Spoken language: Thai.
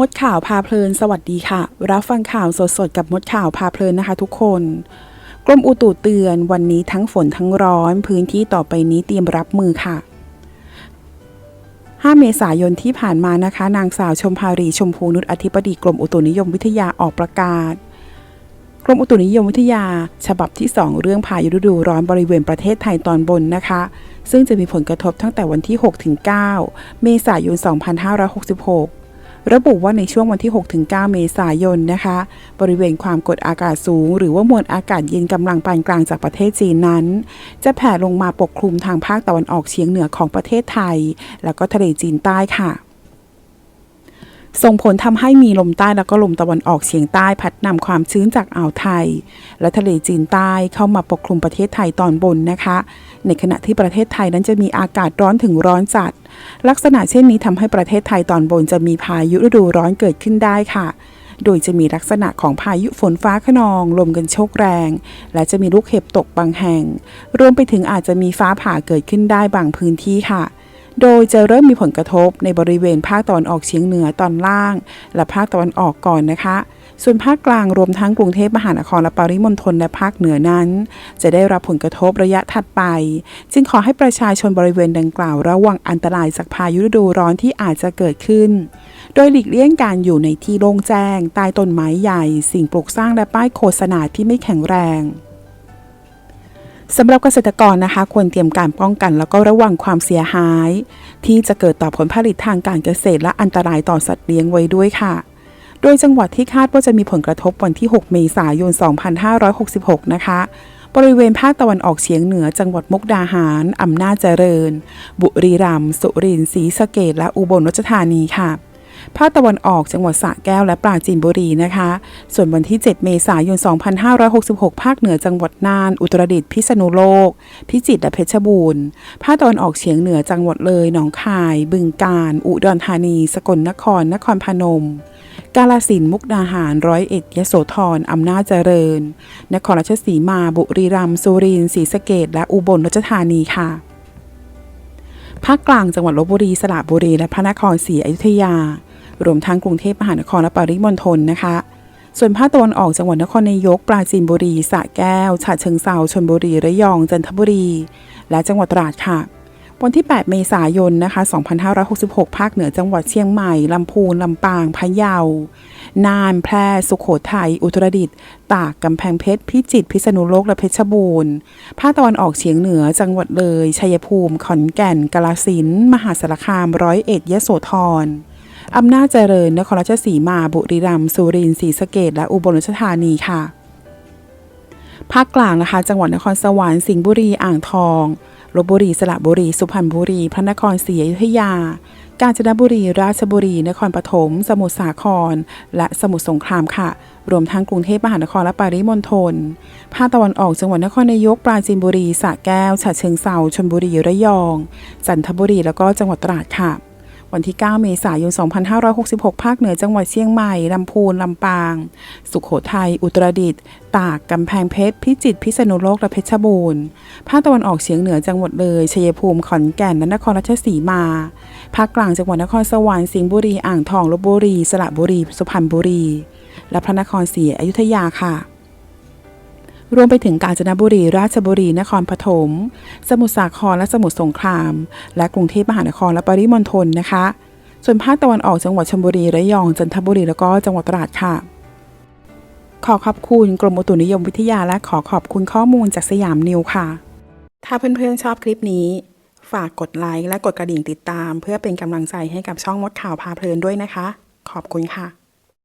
มดข่าวพาเพลิน สวัสดีค่ะ รับฟังข่าวสดๆ กับมดข่าวพาเพลินนะคะทุกคน กรมอุตุเตือนวันนี้ทั้งฝนทั้งร้อน พื้นที่ต่อไปนี้เตรียมรับมือค่ะ 5 เมษายนที่ผ่านมานะคะ นางสาวชมพารีชมพูนุชอธิบดีกรมอุตุนิยมวิทยาออกประกาศ กรมอุตุนิยมวิทยา ฉบับที่ 2 เรื่องพายุฤดูร้อนบริเวณประเทศไทยตอนบนนะคะ ซึ่งจะมีผลกระทบตั้งแต่วันที่ 6-9 เมษายน 2566 ระบุว่าในช่วงวันที่ 6-9 เมษายนนะคะ บริเวณความกดอากาศสูง หรือว่ามวลอากาศเย็นกำลังปานกลางจากประเทศจีนนั้น จะแผ่ลงมาปกคลุมทางภาคตะวันออกเฉียงเหนือของประเทศไทย แล้วก็ทะเลจีนใต้ค่ะ ส่งผลทำให้มีลมใต้แล้วก็ลมตะวันออกเฉียงใต้พัดนำความชื้นจากอ่าวไทย และทะเลจีนใต้เข้ามาปกคลุมประเทศไทยตอนบนนะคะ ในขณะที่ประเทศไทยนั้นจะมีอากาศร้อนถึงร้อนจัด ลักษณะเช่นนี้ทำให้ประเทศไทยตอนบนจะมีพายุฤดูร้อนเกิดขึ้นได้ค่ะ โดยจะมีลักษณะของพายุฝนฟ้าขนอง ลมกันโชกแรง และจะมีลูกเห็บตกบางแห่ง รวมไปถึงอาจจะมีฟ้าผ่าเกิดขึ้นได้บางพื้นที่ค่ะ โดยจะเริ่มมีผลกระทบในบริเวณภาคตะวันออกเฉียงเหนือตอนล่าง และภาคตะวันออกก่อนนะคะ ส่วนภาคกลางรวมทั้งกรุงเทพมหานครและปริมณฑลและภาคเหนือนั้น จะได้รับผลกระทบระยะถัดไป จึงขอให้ประชาชนบริเวณดังกล่าวระวังอันตรายจากพายุฤดูร้อนที่อาจจะเกิดขึ้น โดยหลีกเลี่ยงการอยู่ในที่โล่งแจ้งใต้ต้นไม้ใหญ่ สิ่งปลูกสร้างและป้ายโฆษณาที่ไม่แข็งแรง สำหรับเกษตรกรนะคะ ควรเตรียมการป้องกัน แล้วก็ระวังความเสียหาย ที่จะเกิดต่อผลผลิตทางการเกษตรและอันตรายต่อสัตว์เลี้ยงไว้ด้วยค่ะ โดยจังหวัดที่คาดว่าจะมีผลกระทบวันที่ 6 เมษายน 2566 นะคะ บริเวณภาคตะวันออกเฉียงเหนือ จังหวัดมุกดาหาร อำนาจเจริญ บุรีรัมย์ สุรินทร์ ศรีสะเกษและอุบลราชธานีค่ะ ภาคตะวันออกจังหวัดสระแก้วและปราจีนบุรีนะคะ ส่วนวันที่ 7 เมษายน 2566 ภาคเหนือจังหวัดน่าน อุตรดิตถ์พิษณุโลก พิจิตรและเพชรบูรณ์ ภาคตะวันออกเฉียงเหนือจังหวัดเลย หนองคาย บึงกาฬ อุดรธานี สกลนคร นครพนม กาลสินมุกดาหาร ร้อยเอ็ด ยโสธร อำนาจเจริญ นครราชสีมา บุรีรัมย์ สุรินทร์ ศรีสะเกษและอุบลราชธานีค่ะภาคกลางจังหวัดลบบุรี สระบุรี และพระนครศรีอยุธยา รวมทั้งกรุงเทพมหานครและปริมณฑลนะคะ ส่วนภาคตะวันออกจังหวัดนครนายก ปราจีนบุรีสระแก้วฉะเชิงเซาชลบุรีระยองจันทบุรี และจังหวัดตราดค่ะวันที่ 8 เมษายน นะคะ 2566 ภาคเหนือจังหวัดเชียงใหม่ ลำพูน ลำปาง พะเยา น่าน แพร่ สุโขทัย อุตรดิตถ์ ตาก กำแพงเพชร พิจิตร พิษณุโลก และเพชรบูรณ์ ภาคตะวันออกเฉียงเหนือ จังหวัดเลย ชัยภูมิ ขอนแก่น กาฬสินธุ์ มหาสารคาม ร้อยเอ็ดยโสธร อำนาจเจริญ นครราชสีมา บุรีรัมย์ สุรินทร์ ศรีสะเกษและอุบลราชธานีค่ะ ภาคกลางนะคะ จังหวัดนครสวรรค์ สิงห์บุรี อ่างทองลบบุรี สระบุรี สุพรรณบุรี พระนครศรีอยุธยา กาญจนบุรี ราชบุรี นครปฐม สมุทรสาคร และสมุทรสงครามค่ะ รวมทั้งกรุงเทพมหานครและปริมณฑล ภาคตะวันออกจังหวัดนครนายก ปราจีนบุรี สระแก้ว ฉะเชิงเซาชลบุรี ระยอง จันทบุรี แล้วก็จังหวัดตราดค่ะ วันที่ 9 เมษายน 2566 ภาคเหนือจังหวัดเชียงใหม่ ลำพูน ลำปาง สุขโขทัย อุตรดิตถ์ ตาก กำแพงเพชร พิจิตร พิษณุโลก และเพชรบูรณ์ ภาคตะวันออกเฉียงเหนือจังหวัดเลย ชัยภูมิ ขอนแก่น นครราชสีมา ภาคกลางจังหวัดนครสวรรค์ สิงห์บุรี อ่างทอง ลบบุรี สระบุรี สุพรรณบุรี และพระนครศรีอยุธยาค่ะ รวมไปถึงกาญจนบุรี ราชบุรี นครปฐม สมุทรสาคร และสมุทรสงคราม และกรุงเทพมหานครและปริมณฑลนะคะ ส่วนภาคตะวันออกจังหวัดชลบุรีระยอง จันทบุรี แล้วก็จังหวัดตราดค่ะ ขอขอบคุณกรมอุตุนิยมวิทยาและขอขอบคุณข้อมูลจากสยามนิวค่ะ ถ้าเพื่อนๆชอบคลิปนี้ ฝากกดไลค์และกดกระดิ่งติดตาม เพื่อเป็นกำลังใจให้กับช่องมดข่าวพาเพลินด้วยนะคะ ขอบคุณค่ะ